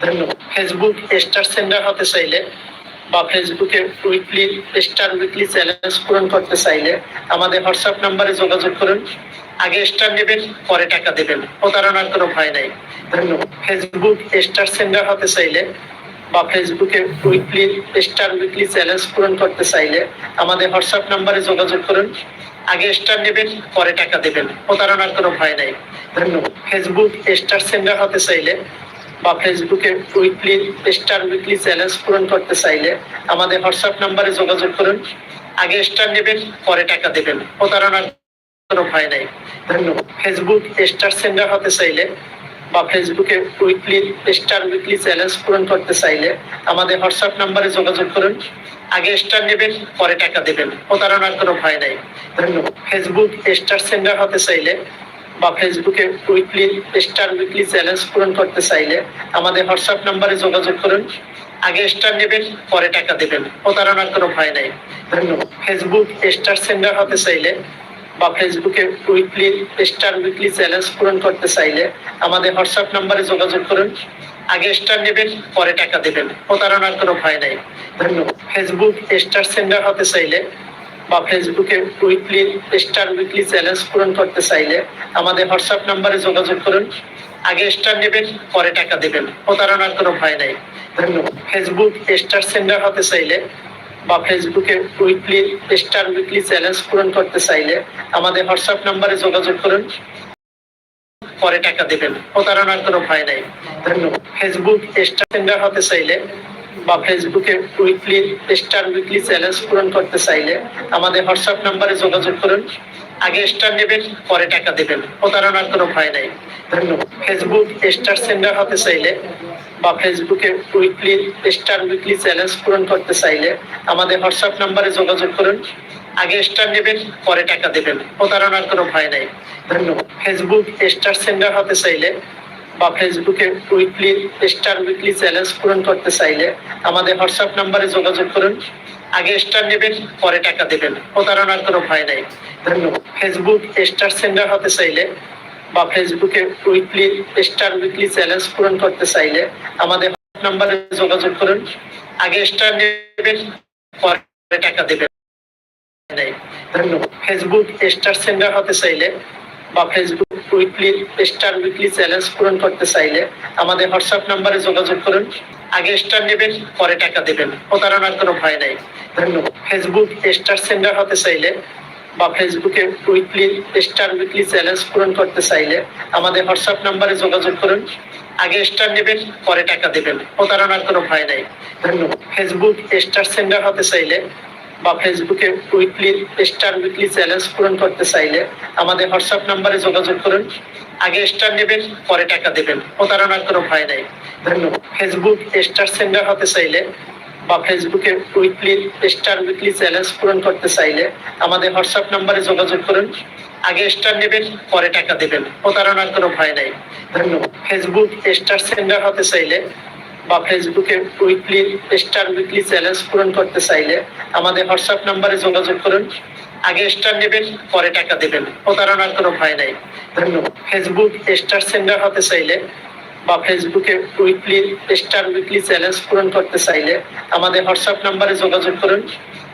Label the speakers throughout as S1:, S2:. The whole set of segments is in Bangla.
S1: ফেসবুক স্টার সেন্ডার হতে চাইলে বা ফেসবুকে উইকলি স্টার উইকলি চ্যালেঞ্জ পূরণ করতে চাইলে আমাদের হোয়াটসঅ্যাপ নাম্বারে যোগাযোগ করুন। আগে স্টার নেবেন, পরে টাকা দেবেন। প্রতারণার কোনো ভয় নাই। ধন্যবাদ ফেসবুক স্টার সেন্ডার হতে চাইলে বা ফেসবুকে উইকলি স্টার উইকলি চ্যালেঞ্জ পূরণ করতে চাইলে আমাদের হোয়াটসঅ্যাপ নাম্বারে যোগাযোগ করুন। আগে স্টার নেবেন, পরে টাকা দেবেন। প্রতারণার কোনো ভয় নাই। ধন্যবাদ ফেসবুক স্টার সেন্ডার হতে চাইলে বা ফেসবুকে উইকলি স্টার উইকলি চ্যালেঞ্জ পূরণ করতে চাইলে আমাদের হোয়াটসঅ্যাপ নাম্বারে যোগাযোগ করুন। আগে স্টার নেবেন, পরে টাকা দেবেন। প্রতারণার কোনো ভয় নাই। ধন্যবাদ। ফেসবুক স্টার সেন্ডার হতে চাইলে বা ফেসবুকে উইকলি স্টার উইকলি চ্যালেঞ্জ পূরণ করতে চাইলে আমাদের হোয়াটসঅ্যাপ নাম্বারে যোগাযোগ করুন। আগে স্টার নেবেন, পরে টাকা দেবেন। প্রতারণার কোনো ভয় নাই। ধন্যবাদ। ফেসবুক স্টার সেন্ডার হতে চাইলে বা ফেসবুকে উইকলি স্টার উইকলি চ্যালেঞ্জ পূরণ করতে চাইলে আমাদের হোয়াটসঅ্যাপ নাম্বারে যোগাযোগ করুন। আগে স্টার নেবেন, পরে টাকা দেবেন। প্রতারণার কোনো ভয় নাই। ধন্যবাদ। ফেসবুক স্টার সেন্ডার হতে চাইলে বা ফেসবুকে উইকলি স্টার উইকলি চ্যালেঞ্জ পূরণ করতে চাইলে আমাদের হোয়াটসঅ্যাপ নাম্বারে যোগাযোগ করুন। আগে স্টার নেবেন, পরে টাকা দেবেন। প্রতারণার কোনো ভয় নাই। ধন্যবাদ। ফেসবুক স্টার সেন্ডার হতে চাইলে বা ফেসবুকে উইকলি স্টার উইকলি চ্যালেঞ্জ পূরণ করতে চাইলে আমাদের হোয়াটসঅ্যাপ নাম্বারে যোগাযোগ করুন। আগে স্টার নেবেন, পরে টাকা দেবেন। প্রতারণার কোনো ভয় নাই। ধন্যবাদ। ফেসবুক স্টার সেন্ডার হতে চাইলে বা ফেসবুকে উইকলি স্টার উইকলি চ্যালেঞ্জ পূরণ করতে চাইলে আমাদের হোয়াটসঅ্যাপ নাম্বারে যোগাযোগ করুন। পরে টাকা দেবেন। প্রতারণার কোনো ভয় নাই। ধন্যবাদ। ফেসবুক স্টার সেন্ডার হতে চাইলে বা ফেসবুকে উইকলি স্টার উইকলি চ্যালেঞ্জ পূরণ করতে চাইলে আমাদের হোয়াটসঅ্যাপ নাম্বারে যোগাযোগ করুন। আগে স্টার নেবেন, পরে টাকা দেবেন। প্রতারণার কোনো ভয় নাই। ধন্যবাদ। ফেসবুক স্টার সেন্ডার হতে চাইলে বা ফেসবুকে উইকলি স্টার উইকলি চ্যালেঞ্জ পূরণ করতে চাইলে আমাদের হোয়াটসঅ্যাপ নাম্বারে যোগাযোগ করুন। আগে স্টার নেবেন, পরে টাকা দেবেন। প্রতারণার কোনো ভয় নাই। ধন্যবাদ। ফেসবুক স্টার সেন্ডার হতে চাইলে বা ফেসবুকে উইকলি স্টার উইকলি চ্যালেঞ্জ পূরণ করতে চাইলে আমাদের হোয়াটসঅ্যাপ নাম্বারে যোগাযোগ করুন। আগে স্টার নেবেন, পরে টাকা দেবেন। প্রতারণার কোনো ভয় নাই। ধন্যবাদ। ফেসবুক স্টার সেন্ডার হতে চাইলে বা ফেসবুকে উইকলি স্টার উইকলি চ্যালেঞ্জ পূরণ করতে চাইলে আমাদের নাম্বারে যোগাযোগ করুন। আগে স্টার নেবেন, পরে টাকা দেবেন। ধন্যবাদ। ফেসবুক স্টার সেন্ডার হতে চাইলে বা Facebook weekly star weekly challenge পূরণ করতে চাইলে আমাদের হোয়াটসঅ্যাপ নাম্বারে যোগাযোগ করুন। আগে স্টার নেবেন, পরে টাকা দেবেন। প্রতারণার কোনো ভয় নাই। ধন্যবাদ। ফেসবুক স্টার সেন্ডার হতে চাইলে বা ফেসবুকে উইকলি স্টার উইকলি চ্যালেঞ্জ পূরণ করতে চাইলে আমাদের হোয়াটসঅ্যাপ নাম্বারে যোগাযোগ করুন। আগে স্টার নেবেন, পরে টাকা দেবেন। প্রতারণার কোনো ভয় নাই। ধন্যবাদ। ফেসবুক স্টার সেন্ডার হতে চাইলে বা ফেসবুকে উইকলি স্টার উইকলি চ্যালেঞ্জ পূরণ করতে চাইলে আমাদের হোয়াটসঅ্যাপ নাম্বারে যোগাযোগ করুন। আগে স্টার নেবেন, পরে টাকা দেবেন। প্রতারণার কোনো ভয় নাই। ধন্যবাদ। ফেসবুক স্টার সেন্ডার হতে চাইলে বা ফেসবুকে উইকলি স্টার উইকলি চ্যালেঞ্জ পূরণ করতে চাইলে আমাদের হোয়াটসঅ্যাপ নাম্বারে যোগাযোগ করুন। আগে স্টার নেবেন, পরে টাকা দেবেন। প্রতারণার কোনো ভয় নাই। ধন্যবাদ। ফেসবুক স্টার সেন্ডার হতে চাইলে বা ফেসবুকে উইকলি স্টার উইকলি চ্যালেঞ্জ পূরণ করতে চাইলে আমাদের হোয়াটসঅ্যাপ নাম্বারে যোগাযোগ করুন। আগে স্টার নেবেন, পরে টাকা দেবেন। প্রতারণার কোনো ভয় নাই। ধন্যবাদ। ফেসবুক স্টার সেন্ডার হতে চাইলে বা ফেসবুকে উইকলি স্টার উইকলি চ্যালেঞ্জ পূরণ করতে চাইলে আমাদের হোয়াটসঅ্যাপ নাম্বারে যোগাযোগ করুন।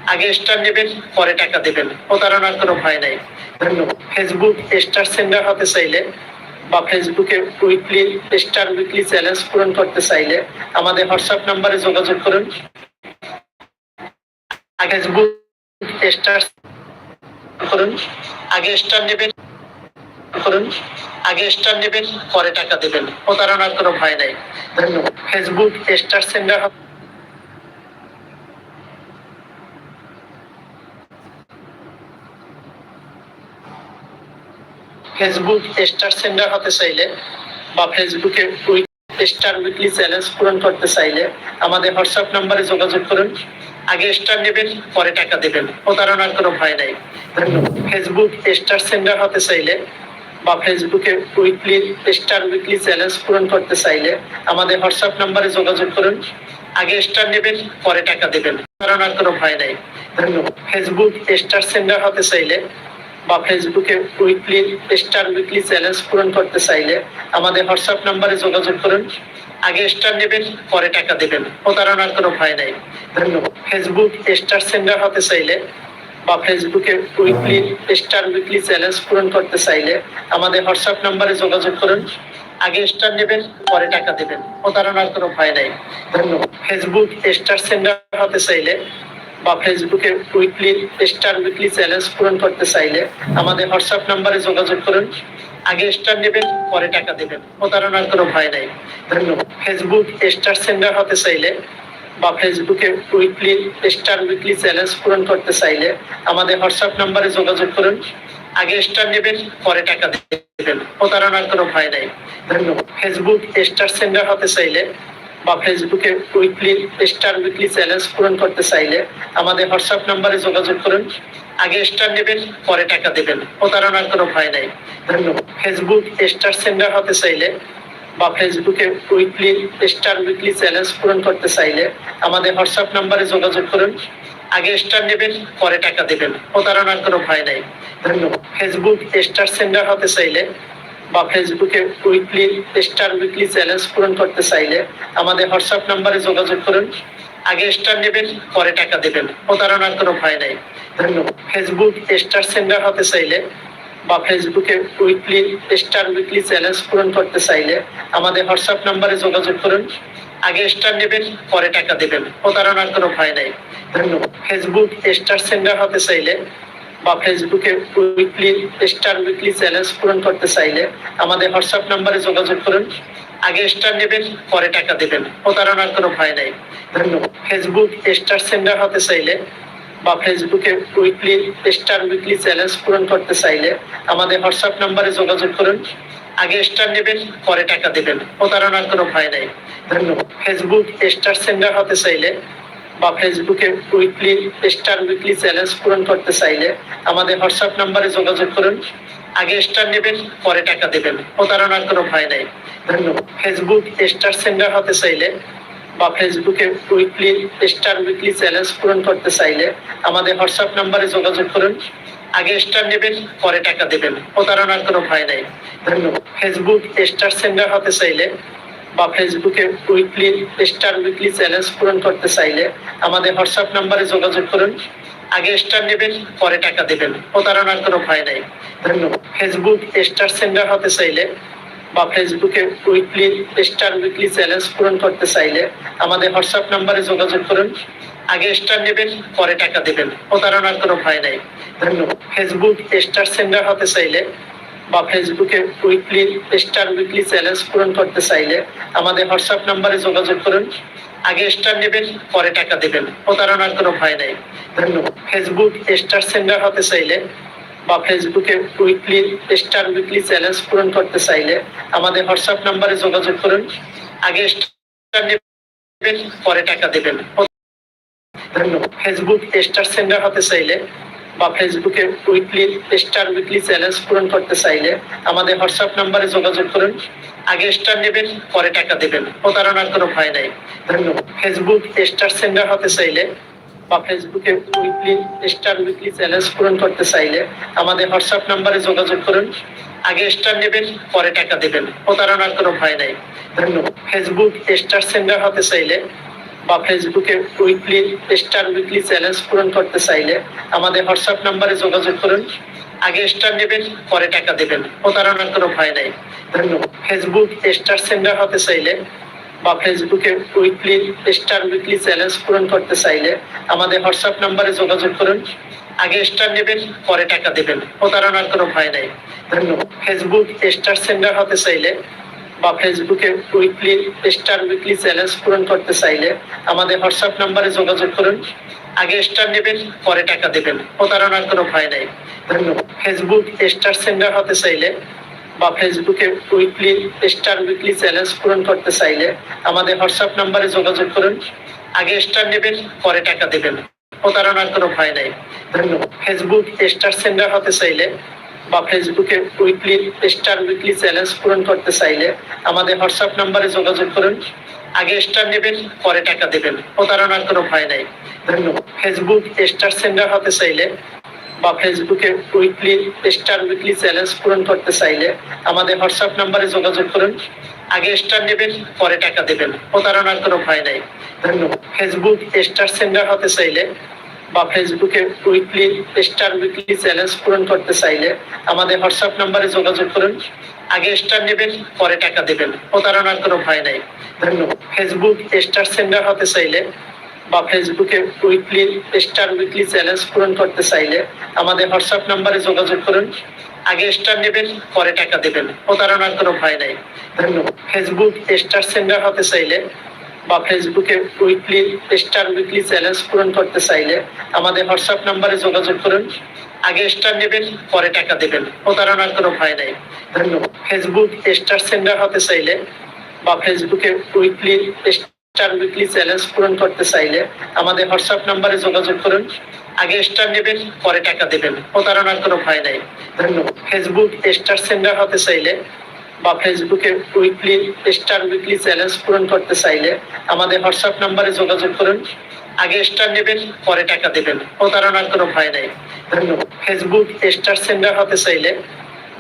S1: আগে স্টার নেবেন, পরে টাকা দেবেন। প্রতারণার কোনো ভয় নাই। ধন্যবাদ। ফেসবুক স্টার সেন্ডার হতে চাইলে বা ফেসবুকে উইকলি স্টার উইকলি চ্যালেঞ্জ পূরণ করতে চাইলে আমাদের হোয়াটসঅ্যাপ নাম্বারে যোগাযোগ করুন। আগে স্টার করুন। আগে স্টার নেবেন, করুন। আগে স্টার নেবেন, পরে টাকা দেবেন। প্রতারণার কোনো ভয় নাই। ধন্যবাদ। Facebook star sender Facebook star sender হতে চাইলে বা ফেসবুকে স্টার উইকলি চ্যালেঞ্জ পূরণ করতে চাইলে আমাদের হোয়াটসঅ্যাপ নাম্বারে যোগাযোগ করুন। আগে স্টার নেবেন, পরে টাকা দেবেন। প্রতারণার কোনো ভয় নাই। ফেসবুক স্টার সেন্ডার হতে চাইলে বা ফেসবুকে উইকলি স্টার উইকলি চ্যালেঞ্জ পূরণ করতে চাইলে আমাদের হোয়াটসঅ্যাপ নাম্বারে যোগাযোগ করুন। আগে স্টার নেবেন, পরে টাকা দেবেন। প্রতারণার কোনো ভয় নাই। ধন্যবাদ। ফেসবুক স্টার সেন্ডার হতে চাইলে বা ফেসবুকে উইকলি স্টার উইকলি চ্যালেঞ্জ পূরণ করতে চাইলে আমাদের হোয়াটসঅ্যাপ নাম্বারে যোগাযোগ করুন। আগে স্টার নেবেন, পরে টাকা দেবেন। প্রতারণার কোনো ভয় নাই। ধন্যবাদ। ফেসবুক স্টার সেন্ডার হতে চাইলে বা ফেসবুকে উইকলি স্টার উইকলি চ্যালেঞ্জ পূরণ করতে চাইলে আমাদের হোয়াটসঅ্যাপ নাম্বারে যোগাযোগ করুন। আগে স্টার নেবেন, পরে টাকা দেবেন। প্রতারণার কোনো ভয় নাই। ধন্যবাদ। ফেসবুক স্টার সেন্ডার হতে চাইলে বা ফেসবুকে উইকলি স্টার উইকলি চ্যালেঞ্জ পূরণ করতে চাইলে আমাদের হোয়াটসঅ্যাপ নাম্বারে যোগাযোগ করুন। আগে স্টার নেবেন, পরে টাকা দেবেন। প্রতারণার কোনো ভয় নাই। ধন্যবাদ। ফেসবুক স্টার সেন্ডার হতে চাইলে বা ফেসবুকে উইকলি স্টার উইকলি চ্যালেঞ্জ পূরণ করতে চাইলে আমাদের হোয়াটসঅ্যাপ নাম্বারে যোগাযোগ করুন। আগে স্টার নেবেন, পরে টাকা দেবেন। প্রতারণার কোনো ভয় নাই। ধন্যবাদ। ফেসবুক স্টার সেন্ডার হতে চাইলে বা ফেসবুকে উইকলি স্টার উইকলি চ্যালেঞ্জ পূরণ করতে চাইলে আমাদের হোয়াটসঅ্যাপ নাম্বারে যোগাযোগ করুন। আগে স্টার নেবেন, পরে টাকা দেবেন। প্রতারণার কোনো ভয় নাই। ধন্যবাদ। ফেসবুক স্টার সেন্ডার হতে চাইলে বা ফেসবুকে উইকলি স্টার উইকলি চ্যালেঞ্জ পূরণ করতে চাইলে আমাদের হোয়াটসঅ্যাপ নাম্বারে যোগাযোগ করুন। আগে স্টার নেবেন, পরে টাকা দেবেন। প্রতারণার কোনো ভয় নাই। ধন্যবাদ। ফেসবুক স্টার সেন্ডার হতে চাইলে বা ফেসবুকে উইকলি, স্টার উইকলি চ্যালেঞ্জ পূরণ করতে চাইলে আমাদের হোয়াটসঅ্যাপ নাম্বারে যোগাযোগ করুন। আগে স্টার নেবেন, পরে টাকা দেবেন। প্রতারণার কোনো ভয় নাই। ধন্যবাদ। ফেসবুক স্টার সেন্ডার হতে চাইলে বা ফেসবুকে উইকলি, স্টার উইকলি চ্যালেঞ্জ পূরণ করতে চাইলে আমাদের হোয়াটসঅ্যাপ নাম্বারে যোগাযোগ করুন। আগে স্টার নেবেন, পরে টাকা দেবেন। প্রতারণার কোনো ভয় নাই। ধন্যবাদ। ফেসবুক স্টার সেন্ডার হতে চাইলে বা ফেসবুকে উইকলি স্টার উইকলি চ্যালেঞ্জ পূরণ করতে চাইলে আমাদের হোয়াটসঅ্যাপ নাম্বারে যোগাযোগ করুন। আগে স্টার নেবেন, পরে টাকা দেবেন। প্রতারণার কোনো ভয় নাই। ধন্যবাদ। ফেসবুক স্টার সেন্ডার হতে চাইলে বা ফেসবুকে উইকলি স্টার উইকলি চ্যালেঞ্জ পূরণ করতে চাইলে আমাদের হোয়াটসঅ্যাপ নাম্বারে যোগাযোগ করুন। আগে স্টার নেবেন, পরে টাকা দেবেন। প্রতারণার কোনো ভয় নাই। ধন্যবাদ। ফেসবুক স্টার সেন্ডার হতে চাইলে বা ফেসবুকে উইকলি স্টার উইকলি চ্যালেঞ্জ পূরণ করতে চাইলে আমাদের হোয়াটসঅ্যাপ নাম্বারে যোগাযোগ করুন। আগে স্টার নেবেন, পরে টাকা দেবেন। প্রতারণার কোনো ভয় নাই। ধন্যবাদ। ফেসবুক স্টার সেন্ডার হতে চাইলে বা ফেসবুকে উইকলি স্টার উইকলি চ্যালেঞ্জ পূরণ করতে চাইলে আমাদের হোয়াটসঅ্যাপ নাম্বারে যোগাযোগ করুন। আগে স্টার নেবেন, পরে টাকা দেবেন। প্রতারণার কোনো ভয় নাই। ধন্যবাদ। ফেসবুক স্টার সেন্ডার হতে চাইলে বা ফেসবুকে উইকলি স্টার উইকলি চ্যালেঞ্জ পূরণ করতে চাইলে আমাদের হোয়াটসঅ্যাপ নাম্বারে যোগাযোগ করুন। আগে স্টার নেবেন, পরে টাকা দেবেন। প্রতারণার কোনো ভয় নাই। ধন্যবাদ। ফেসবুক স্টার সেন্ডার হতে চাইলে বা ফেসবুকে উইকলি স্টার উইকলি চ্যালেঞ্জ পূরণ করতে চাইলে আমাদের হোয়াটসঅ্যাপ নাম্বারে যোগাযোগ করুন। আগে স্টার নেবেন, পরে টাকা দেবেন। প্রতারণার কোনো ভয় নাই। ধন্যবাদ। ফেসবুক স্টার সেন্ডার হতে চাইলে বা ফেসবুকে উইকলি স্টার উইকলি চ্যালেঞ্জ পূরণ করতে চাইলে আমাদের হোয়াটসঅ্যাপ নাম্বারে যোগাযোগ করুন। আগে স্টার নেবেন, পরে টাকা দেবেন। প্রতারণার কোনো ভয় নাই। ধন্যবাদ। ফেসবুক স্টার সেন্ডার হতে চাইলে বা ফেসবুকে উইকলি স্টার উইকলি চ্যালেঞ্জ পূরণ করতে চাইলে আমাদের হোয়াটসঅ্যাপ নাম্বারে যোগাযোগ করুন। আগে স্টার নেবেন, পরে টাকা দেবেন। ধন্যবাদ। ফেসবুক স্টার সেন্ডার হতে চাইলে বা ফেসবুকে উইকলি স্টার উইকলি চ্যালেঞ্জ পূরণ করতে চাইলে আমাদের হোয়াটসঅ্যাপ নাম্বারে যোগাযোগ করুন। আগে স্টার নেবেন, পরে টাকা দেবেন। প্রতারণার কোনো ভয় নাই। ধন্যবাদ। ফেসবুক স্টার সেন্ডার হতে চাইলে বা ফেসবুকে উইকলি স্টার উইকলি চ্যালেঞ্জ পূরণ করতে চাইলে আমাদের হোয়াটসঅ্যাপ নাম্বারে যোগাযোগ করুন। আগে স্টার নেবেন, পরে টাকা দেবেন। প্রতারণার কোনো ভয় নাই। ধন্যবাদ। ফেসবুক স্টার সেন্ডার হতে চাইলে বা ফেসবুকে উইকলি স্টার উইকলি চ্যালেঞ্জ পূরণ করতে চাইলে আমাদের হোয়াটসঅ্যাপ নাম্বারে যোগাযোগ করুন। আগে স্টার নেবেন, পরে টাকা দেবেন। প্রতারণার কোনো ভয় নাই। ধন্যবাদ। ফেসবুক স্টার সেন্ডার হতে চাইলে বা ফেসবুকে উইকলি স্টার উইকলি চ্যালেঞ্জ পূরণ করতে চাইলে আমাদের হোয়াটসঅ্যাপ নাম্বারে যোগাযোগ করুন। আগে স্টার নেবেন, পরে টাকা দেবেন। প্রতারণার কোনো ভয় নাই। ধন্যবাদ। ফেসবুক স্টার সেন্ডার হতে চাইলে বা ফেসবুকে উইকলি স্টার উইকলি চ্যালেঞ্জ পূরণ করতে চাইলে আমাদের হোয়াটসঅ্যাপ নাম্বারে যোগাযোগ করুন। আগে স্টার নেবেন, পরে টাকা দেবেন। প্রতারণার কোনো ভয় নাই। ফেসবুক স্টার সেন্ডার হতে চাইলে বা ফেসবুকে উইকলি স্টার উইকলি চ্যালেঞ্জ পূরণ করতে চাইলে আমাদের হোয়াটসঅ্যাপ নাম্বারে যোগাযোগ করুন। আগে স্টার নেবেন, পরে টাকা দেবেন। প্রতারণার কোনো ভয় নাই। ফেসবুক স্টার সেন্ডার হতে চাইলে বা ফেসবুকে উইকলি স্টার উইকলি চ্যালেঞ্জ পূরণ করতে চাইলে আমাদের হোয়াটসঅ্যাপ নাম্বারে যোগাযোগ করুন। আগে স্টার নেবেন, পরে টাকা দেবেন। প্রতারণার কোনো ভয় নাই। ধন্যবাদ। ফেসবুক স্টার সেন্ডার হতে চাইলে বা ফেসবুকে উইকলি স্টার উইকলি চ্যালেঞ্জ পূরণ করতে চাইলে আমাদের হোয়াটসঅ্যাপ নাম্বারে যোগাযোগ করুন। আগে স্টার নেবেন, পরে টাকা দেবেন। প্রতারণার কোনো ভয় নাই। ধন্যবাদ। ফেসবুক স্টার সেন্ডার হতে চাইলে বা ফেসবুকে উইকলি স্টার উইকলি চ্যালেঞ্জ পূরণ করতে চাইলে আমাদের হোয়াটসঅ্যাপ নাম্বারে যোগাযোগ করুন। আগে স্টার নেবেন, পরে টাকা দেবেন। প্রতারণার কোনো ভয় নাই। ধন্যবাদ। ফেসবুক স্টার সেন্ডার হতে চাইলে বা ফেসবুকে উইকলি স্টার উইকলি চ্যালেঞ্জ পূরণ করতে চাইলে আমাদের হোয়াটসঅ্যাপ নাম্বারে যোগাযোগ করুন। আগে স্টার নেবেন, পরে টাকা দেবেন। প্রতারণার কোনো ভয় নাই। ধন্যবাদ। ফেসবুক স্টার সেন্ডার হতে চাইলে বা ফেসবুকে উইকলি স্টার উইকলি চ্যালেঞ্জ পূরণ করতে চাইলে আমাদের হোয়াটসঅ্যাপ নাম্বারে যোগাযোগ করুন। আগে স্টার নেবেন, পরে টাকা দেবেন। প্রতারণার কোনো ভয় নাই। ধন্যবাদ। ফেসবুক স্টার সেন্ডার হতে চাইলে বা ফেসবুকে উইকলি স্টার উইকলি চ্যালেঞ্জ পূরণ করতে চাইলে আমাদের হোয়াটসঅ্যাপ নাম্বারে যোগাযোগ করুন। আগে স্টার নেবেন, পরে টাকা দেবেন। প্রতারণার কোনো ভয় নাই। ধন্যবাদ। ফেসবুক স্টার সেন্ডার হতে চাইলে বা ফেসবুকে উইকলি স্টার উইকলি চ্যালেঞ্জ পূরণ করতে চাইলে আমাদের হোয়াটসঅ্যাপ নাম্বারে যোগাযোগ করুন। আগে স্টার নেবেন, পরে টাকা দেবেন। প্রতারণার কোনো ভয় নাই। ফেসবুক স্টার সেন্ডার হতে চাইলে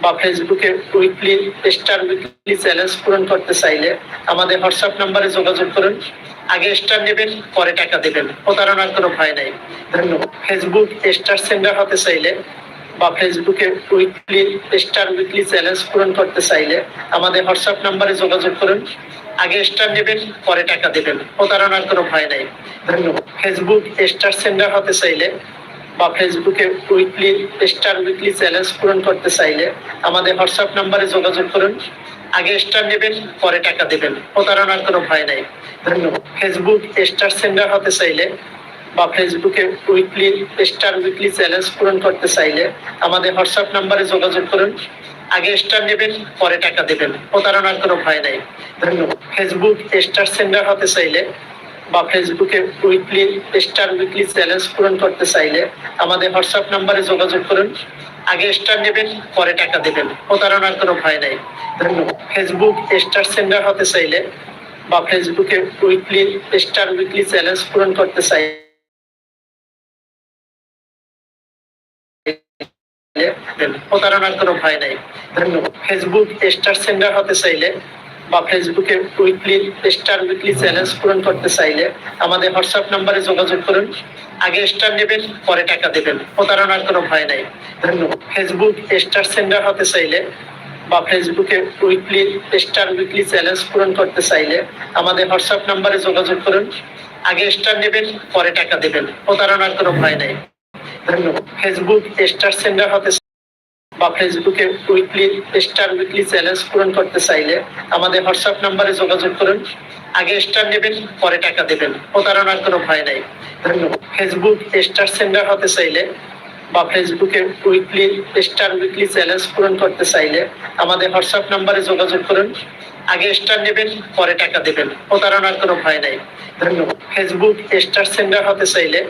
S1: বা ফেসবুকে উইকলি স্টার উইকলি চ্যালেঞ্জ পূরণ করতে চাইলে আমাদের হোয়াটসঅ্যাপ নাম্বারে যোগাযোগ করুন। আগে স্টার নেবেন, পরে টাকা দেবেন। প্রতারণার কোনো ভয় নাই। ধন্যবাদ। ফেসবুক স্টার সেন্ডার হতে চাইলে বা ফেসবুকে উইকলি স্টার উইকলি চ্যালেঞ্জ পূরণ করতে চাইলে আমাদের হোয়াটসঅ্যাপ নাম্বারে যোগাযোগ করুন। আগে স্টার নেবেন, পরে টাকা দেবেন। প্রতারণার কোনো ভয় নাই। ধন্যবাদ। ফেসবুক স্টার সেন্ডার হতে চাইলে বা ফেসবুকে উইকলি স্টার উইকলি চ্যালেঞ্জ পূরণ করতে চাইলে আমাদের হোয়াটসঅ্যাপ নাম্বারে যোগাযোগ করুন। আগে স্টার নেবেন, পরে টাকা দেবেন। প্রতারণার কোনো ভয় নাই। ধন্যবাদ। ফেসবুক স্টার সেন্ডার হতে চাইলে বা ফেসবুকে উইকলি স্টার উইকলি চ্যালেঞ্জ পূরণ করতে চাইলে আমাদের হোয়াটসঅ্যাপ নাম্বারে যোগাযোগ করুন। আগে স্টার নেবেন, পরে টাকা দেবেন। প্রতারণার কোনো ভয় নাই। ধন্যবাদ। ফেসবুক স্টার সেন্ডার হতে চাইলে বা ফেসবুকে উইকলি স্টার উইকলি চ্যালেঞ্জ পূরণ করতে চাইলে আমাদের হোয়াটসঅ্যাপ নাম্বারে যোগাযোগ করুন। আগে স্টার নেবেন, পরে টাকা দেবেন। প্রতারণার কোনো ভয় নাই। ধন্যবাদ। ফেসবুক স্টার সেন্ডার হতে চাইলে বা ফেসবুকে উইকলি স্টার উইকলি চ্যালেঞ্জ পূরণ করতে চাইলে প্রতারণার কোনো ভয় নাই। ফেসবুক স্টার সেন্ডার হতে চাইলে বা ফেসবুকে উইকলি স্টার উইকলি চ্যালেঞ্জ পূরণ করতে চাইলে আমাদের হোয়াটসঅ্যাপ নাম্বারে যোগাযোগ করুন। আগে স্টার নেবেন, পরে টাকা দেবেন। প্রতারণার কোনো ভয় নাই। ধন্যবাদ। ফেসবুক স্টার সেন্ডার হতে চাইলে বা ফেসবুকে উইকলি স্টার উইকলি চ্যালেঞ্জ পূরণ করতে চাইলে আমাদের হোয়াটসঅ্যাপ নাম্বারে যোগাযোগ করুন। আগে স্টার নেবেন, পরে টাকা দেবেন। প্রতারণার কোনো ভয় নাই। ধন্যবাদ। ফেসবুক স্টার সেন্ডার হতে বা ফেসবুকে উইকলি স্টার উইকলি চ্যালেঞ্জ পূরণ করতে চাইলে আমাদের হোয়াটসঅ্যাপ নাম্বারে যোগাযোগ করুন। আগে স্টার নেবেন, পরে টাকা দেবেন। প্রতারণার কোনো ভয় নাই। ধন্যবাদ। ফেসবুক স্টার সেন্ডার হতে চাইলে বা ফেসবুকে উইকলি স্টার উইকলি চ্যালেঞ্জ পূরণ করতে চাইলে আমাদের হোয়াটসঅ্যাপ নাম্বারে যোগাযোগ করুন। আগে স্টার নেবেন, পরে টাকা দেবেন। প্রতারণার কোনো ভয় নাই। ধন্যবাদ। ফেসবুক স্টার সেন্ডার হতে চাইলে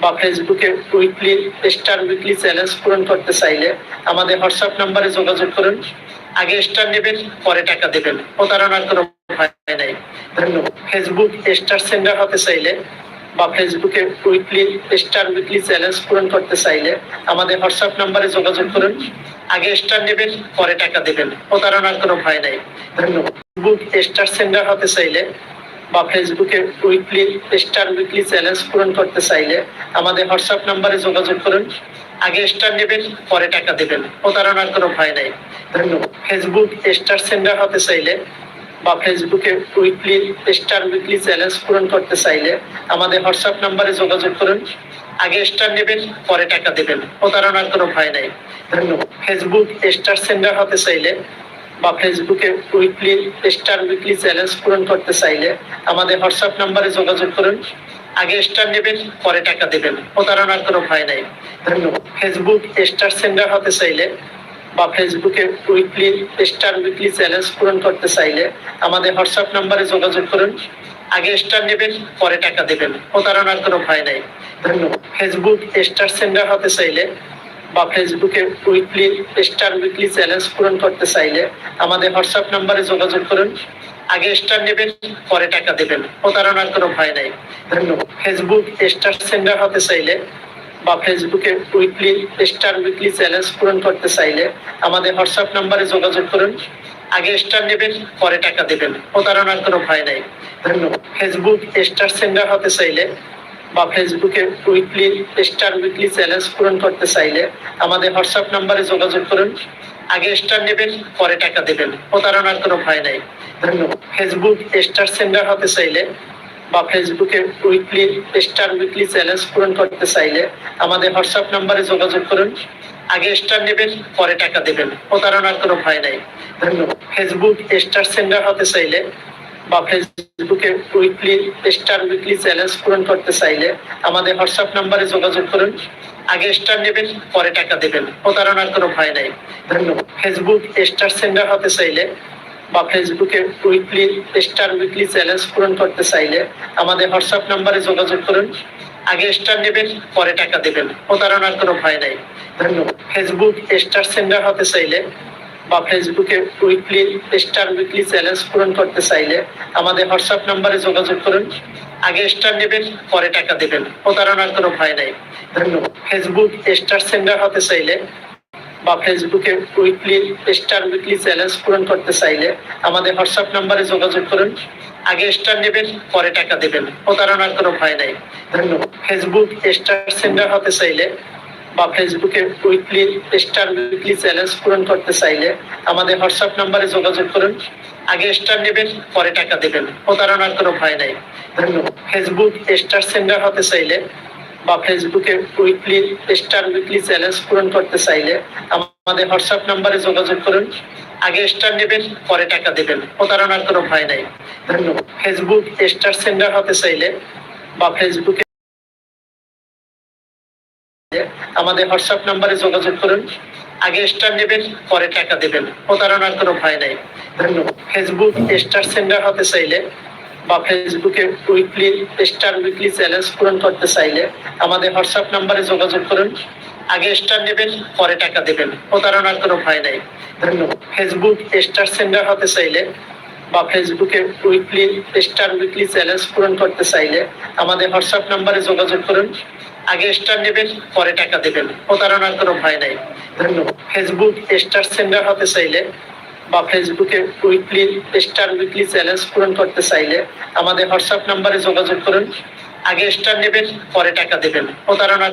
S1: বা ফেসবুকে উইকলি স্টার উইকলি চ্যালেঞ্জ পূরণ করতে চাইলে আমাদের হোয়াটসঅ্যাপ নাম্বারে যোগাযোগ করুন। আগে স্টার নেবেন, পরে টাকা দেবেন। প্রতারণার কোনো ভয় নাই। ধন্যবাদ। ফেসবুক স্টার সেন্ডার হতে চাইলে বা ফেসবুকে উইকলি স্টার উইকলি চ্যালেঞ্জ পূরণ করতে চাইলে আমাদের হোয়াটসঅ্যাপ নাম্বারে যোগাযোগ করুন। আগে স্টার নেবেন, পরে টাকা দেবেন। প্রতারণার কোনো ভয় নাই। ধন্যবাদ। ফেসবুক স্টার সেন্ডার হতে চাইলে বা ফেসবুকে উইকলি স্টার উইকলি চ্যালেঞ্জ পূরণ করতে চাইলে আমাদের হোয়াটসঅ্যাপ নাম্বারে যোগাযোগ করুন। আগে স্টার নেবেন, পরে টাকা দেবেন। প্রতারণার কোনো ভয় নাই। ধন্যবাদ। ফেসবুক স্টার সেন্ডার হতে চাইলে বা ফেসবুকে উইকলি স্টার উইকলি চ্যালেঞ্জ পূরণ করতে চাইলে আমাদের হোয়াটসঅ্যাপ নাম্বারে যোগাযোগ করুন। আগে স্টার নেবেন, পরে টাকা দেবেন। প্রতারণার কোনো ভয় নাই। ধন্যবাদ। ফেসবুক স্টার সেন্ডার হতে চাইলে বা ফেসবুকে উইকলি স্টার উইকলি চ্যালেঞ্জ পূরণ করতে চাইলে আমাদের হোয়াটসঅ্যাপ নাম্বারে যোগাযোগ করুন। আগে স্টার নেবেন, পরে টাকা দেবেন। প্রতারণার কোনো ভয় নাই। ধন্যবাদ। ফেসবুক স্টার সেন্ডার হতে চাইলে বা ফেসবুকে উইকলি স্টার উইকলি চ্যালেঞ্জ পূরণ করতে চাইলে আমাদের হোয়াটসঅ্যাপ নাম্বারে যোগাযোগ করুন। আগে স্টার নেবেন, পরে টাকা দেবেন। প্রতারণার কোনো ভয় নাই। ধন্যবাদ। ফেসবুক স্টার সেন্ডার হতে চাইলে বা ফেসবুকে উইকলি স্টার উইকলি চ্যালেঞ্জ পূরণ করতে চাইলে আমাদের হোয়াটসঅ্যাপ নাম্বারে যোগাযোগ করুন। আগে স্টার নেবেন, পরে টাকা দেবেন। প্রতারণার কোনো ভয় নাই। ধন্যবাদ। ফেসবুক স্টার সেন্ডার হতে চাইলে বা ফেসবুকে উইকলি স্টার উইকলি চ্যালেঞ্জ পূরণ করতে চাইলে আমাদের হোয়াটসঅ্যাপ নাম্বারে যোগাযোগ করুন। আগে স্টার নেবেন, পরে টাকা দেবেন। প্রতারণার কোনো ভয় নাই। ধন্যবাদ। ফেসবুক স্টার সেন্ডার হতে চাইলে বা ফেসবুকে উইকলি স্টার উইকলি চ্যালেঞ্জ পূরণ করতে চাইলে আমাদের হোয়াটসঅ্যাপ নাম্বারে যোগাযোগ করুন। আগে স্টার নেবেন, পরে টাকা দেবেন। প্রতারণার কোনো ভয় নাই। ধন্যবাদ। ফেসবুক স্টার সেন্ডার হতে চাইলে বা ফেসবুকে উইকলি স্টার উইকলি চ্যালেঞ্জ পূরণ করতে চাইলে আমাদের হোয়াটসঅ্যাপ নাম্বারে যোগাযোগ করুন। আগে স্টার নেবেন, পরে টাকা দেবেন। প্রতারণার কোনো ভয় নাই। ধন্যবাদ। ফেসবুক স্টার সেন্ডার হতে চাইলে বা ফেসবুকে উইকলি স্টার উইকলি চ্যালেঞ্জ পূরণ করতে চাইলে আমাদের হোয়াটসঅ্যাপ নাম্বারে যোগাযোগ করুন। আগে স্টার নেবেন, পরে টাকা দেবেন। প্রতারণার কোনো ভয় নাই। ধন্যবাদ। ফেসবুক স্টার সেন্ডার হতে চাইলে বা ফেসবুকে উইকলি স্টার উইকলি চ্যালেঞ্জ পূরণ করতে চাইলে আমাদের হোয়াটসঅ্যাপ নাম্বারে যোগাযোগ করুন। আগে স্টার নেবেন, পরে টাকা দেবেন। প্রতারণার কোনো ভয় নাই। ধন্যবাদ। ফেসবুক স্টার সেন্ডার হতে চাইলে বা ফেসবুকে উইকলি স্টার উইকলি চ্যালেঞ্জ পূরণ করতে চাইলে আমাদের হোয়াটসঅ্যাপ নাম্বারে যোগাযোগ করুন। আগে স্টার নেবেন, পরে টাকা দেবেন। প্রতারণার কোনো ভয় নাই। ধন্যবাদ। ফেসবুক স্টার সেন্ডার হতে চাইলে বা ফেসবুকে উইকলি স্টার উইকলি চ্যালেঞ্জ পূরণ করতে চাইলে আমাদের হোয়াটসঅ্যাপ নাম্বারে যোগাযোগ করুন। আগে স্টার নেবেন, পরে টাকা দেবেন। প্রতারণার কোনো ভয় নাই। ধন্যবাদ। ফেসবুক স্টার সেন্ডার হতে চাইলে বা ফেসবুকে উইকলি স্টার উইকলি চ্যালেঞ্জ পূরণ করতে চাইলে আমাদের হোয়াটসঅ্যাপ নাম্বারে যোগাযোগ করুন। আগে স্টার নেবেন, পরে টাকা দেবেন। প্রতারণার কোনো ভয় নাই। ধন্যবাদ। ফেসবুক স্টার সেন্ডার হতে চাইলে বা ফেসবুকে উইকলি স্টার উইকলি চ্যালেঞ্জ পূরণ করতে চাইলে আমাদের হোয়াটসঅ্যাপ নাম্বারে যোগাযোগ করুন। আগে স্টার নেবেন, পরে টাকা দেবেন। প্রতারণার কোনো ভয় নাই। ধন্যবাদ। ফেসবুক স্টার সেন্ডার হতে চাইলে বা ফেসবুকে আমাদের হোয়াটসঅ্যাপ নাম্বারে যোগাযোগ করুন। আগে স্টার নেবেন, পরে টাকা দেবেন। প্রতারণার কোনো ভয় নাই। ধন্যবাদ। ফেসবুক স্টার সেন্ডার হতে চাইলে বা ফেসবুকে উইকলি স্টার উইকলি চ্যালেঞ্জ পূরণ করতে চাইলে আমাদের হোয়াটসঅ্যাপ নাম্বারে যোগাযোগ করুন। আগে স্টার নেবেন, পরে টাকা দেবেন। প্রতারণার কোনো ভয় নাই। ধন্যবাদ। ফেসবুক স্টার সেন্ডার হতে চাইলে বা ফেসবুকে উইকলি স্টার উইকলি চ্যালেঞ্জ পূরণ করতে চাইলে আমাদের হোয়াটসঅ্যাপ নাম্বারে যোগাযোগ করুন। আগে স্টার নেবেন, পরে টাকা দেবেন। প্রতারণার কোনো ভয় নাই। ধন্যবাদ। ফেসবুক স্টার সেন্ডার হতে চাইলে বা ফেসবুকে উইকলি স্টার উইকলি চ্যালেঞ্জ পূরণ করতে চাইলে আমাদের হোয়াটসঅ্যাপ নাম্বারে যোগাযোগ করুন। আগে স্টার নেবেন, পরে টাকা দেবেন। প্রতারণার